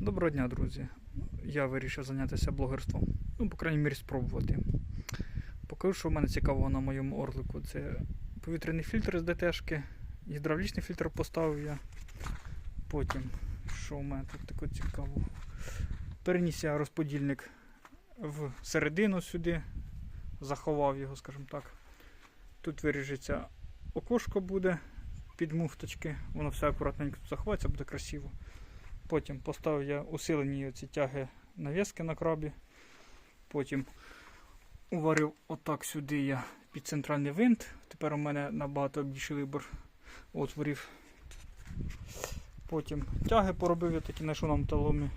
Доброго дня, друзі. Я вирішив зайнятися блогерством. Ну, по крайній мірі, спробувати. Покажу, що в мене цікавого на моєму орлику. Це повітряний фільтр з ДТшки, гідравлічний фільтр поставив я. Потім, що в мене тут таке цікавого? Переніс я розподільник в середину сюди, заховав його, скажімо так. Тут виріжеться окошко буде під муфточки, воно все акуратненько тут заховається, буде красиво. Потім поставив я усилені ці тяги навіски на крабі. Потім уварив отак сюди я під центральний винт. Тепер у мене набагато більший вибір отворів. Потім тяги поробив я такі знайшов на металомі.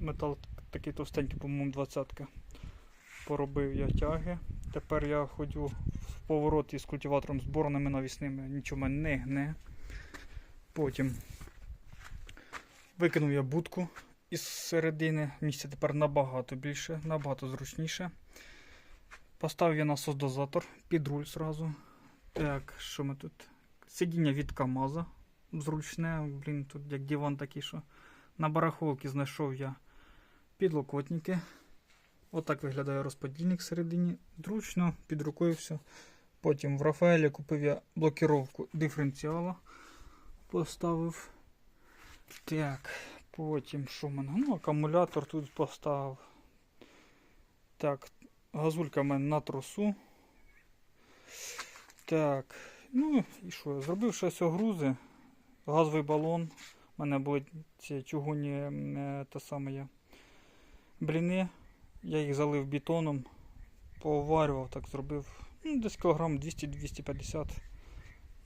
Метал такий товстенький, по-моєму, 20 Поробив я тяги. Тепер я ходю в поворот із культиватором зборними навісними, нічого мене не гне. Потім Викинув я будку із середини. Місця тепер набагато більше, набагато зручніше. Поставив я насос-дозатор під руль зразу. Так, що ми тут? Сидіння від КАМАЗа. Зручне, блін, тут як диван такий, що. На барахолці знайшов я підлокотники. Отак виглядає розподільник всередині. Зручно, під рукою все. Потім в Рафаелі купив я блокіровку диференціала. Поставив. Так, потім що в мене? Ну, акумулятор тут поставив. Так, газулька в мене на тросу. Так, ну і що? Зробив щось огрузи. Газовий балон. У мене були ці чугунні е, те саме. Бліни. Я їх залив бетоном, поварював, так зробив. Ну, десь кілограм 200-250.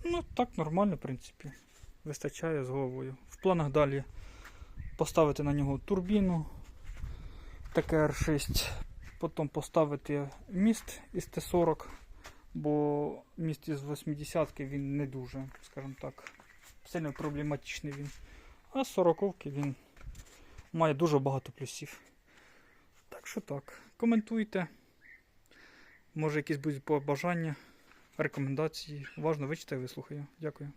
Ну, так нормально, в принципі вистачає з головою. В планах далі поставити на нього турбіну ТКР-6, потім поставити міст із Т-40, бо міст із 80-ки він не дуже, скажімо так, сильно проблематичний він. А з 40-ки він має дуже багато плюсів. Так що так, коментуйте. Може якісь будуть побажання, рекомендації. Уважно вичитаю, вислухаю. Дякую.